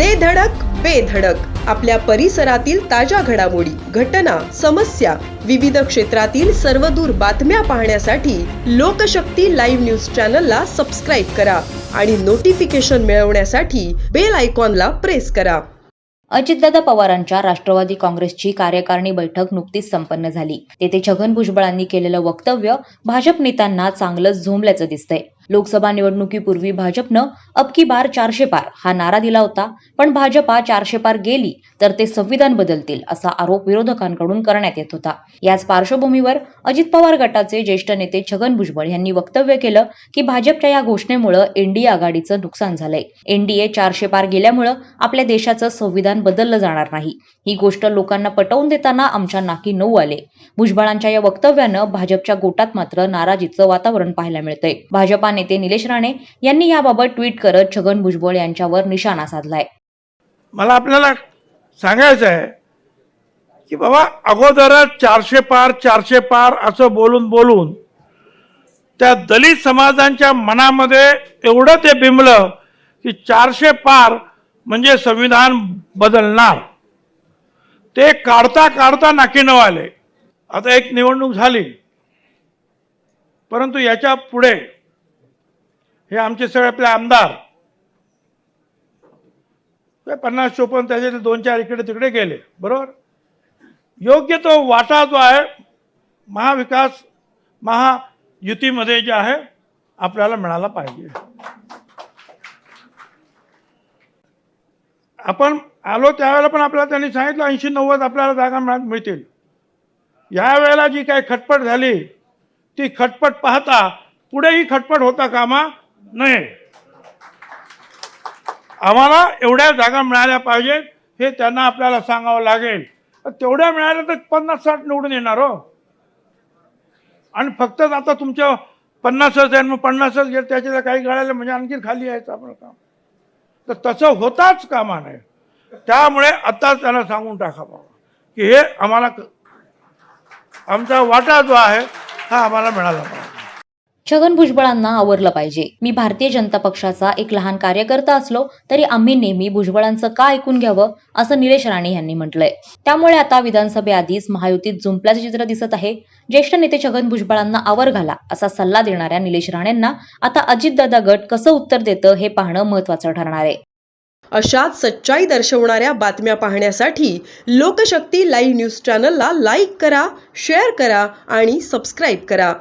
दे धडक बेधडक आपल्या परिसरातील ताज्या घडामोडी घटना समस्या विविध क्षेत्रातील सर्वदूर बातम्या पाहण्यासाठी लोकशक्ती लाईव्ह न्यूज चॅनलला सबस्क्राईब करा आणि नोटिफिकेशन मिळवण्यासाठी बेल आयकॉनला प्रेस करा. अजितदादा पवारांच्या राष्ट्रवादी काँग्रेसची कार्यकारिणी बैठक नुकतीच संपन्न झाली. तेथे छगन भुजबळांनी केलेलं वक्तव्य भाजप नेत्यांना चांगलंच झोंबल्याचं दिसतंय. लोकसभा निवडणुकीपूर्वी भाजपनं अब की बार चारशे पार हा नारा दिला होता. पण भाजपा चारशे पार गेली तर ते संविधान बदलतील असा आरोप विरोधकांकडून करण्यात येत होता. याच पार्श्वभूमीवर अजित पवार गटाचे ज्येष्ठ नेते छगन भुजबळ यांनी वक्तव्य केलं की भाजपच्या या घोषणेमुळे एनडीए आघाडीचं नुकसान झालंय. एनडीए चारशे पार गेल्यामुळं आपल्या देशाचं संविधान बदललं जाणार नाही. ही गोष्ट लोकांना पटवून देताना आमच्या नाकी नऊ आले. भुजबळांच्या या वक्तव्यानं भाजपच्या गोटात मात्र नाराजीचं वातावरण पाहायला मिळतंय. भाजपाने नेते निलेश राणे यांनी याबाबत ट्विट करत छगन भुजबळ यांच्यावर निशाणा साधलाय. मला आपल्याला सांगायचं आहे की बाबा अगोदरच चारशे पार चारशे पार असं बोलून बोलून त्या दलित समाजांच्या मनामध्ये एवढं ते बिंबलं की चारशे पार म्हणजे संविधान बदलणार. ते काढता काढता नाकीनव आले. आता एक निवडणूक झाली. परंतु याच्यापुढे हे आमचे सगळे आपले आमदार. ते पन्नास चोपन्न त्याचे दोन चार इकडे तिकडे गेले बरोबर? योग्य तो वाटा जो आहे महाविकास महायुतीमध्ये जे आहे आपल्याला मिळाला पाहिजे. आपण आलो त्यावेळेला पण आपल्याला त्यांनी सांगितलं ऐंशी नव्वद आपल्याला जागा मिळतील. या वेळेला जी काही खटपट झाली ती खटपट पाहता पुढेही खटपट होता कामा नाही. आम्हाला एवढ्या जागा मिळाल्या पाहिजेत हे त्यांना आपल्याला सांगावं लागेल. तेवढ्या मिळाल्या तर पन्नास साठ निवडून येणार हो. आणि फक्त आता तुमच्या पन्नासच आहे मग पन्नासच गेलं त्याच्या काही गळायला म्हणजे आणखी खाली यायचं आपलं काम. तर तसं होताच कामा नाही त्यामुळे आताच त्यांना सांगून टाका बाबा की हे आम्हाला आमचा वाटा जो आहे हा आम्हाला मिळाला पाहिजे. छगन भुजबळांना आवरलं पाहिजे. मी भारतीय जनता पक्षाचा एक लहान कार्यकर्ता असलो तरी आम्ही नेहमी भुजबळांचं का ऐकून घ्यावं असं निलेश राणे यांनी म्हटलंय. त्यामुळे आता विधानसभेआधीच महायुतीत जुंपल्याचं चित्र दिसत आहे. ज्येष्ठ नेते छगन भुजबळांना आवर घाला असा सल्ला देणाऱ्या निलेश राणेंना आता अजितदादा गट कसं उत्तर देतं हे पाहणं महत्वाचं ठरणार आहे. अशाच सच्चाई दर्शवणाऱ्या बातम्या पाहण्यासाठी लोकशक्ती लाईव्ह न्यूज चॅनलला लाईक करा शेअर करा आणि सबस्क्राईब करा.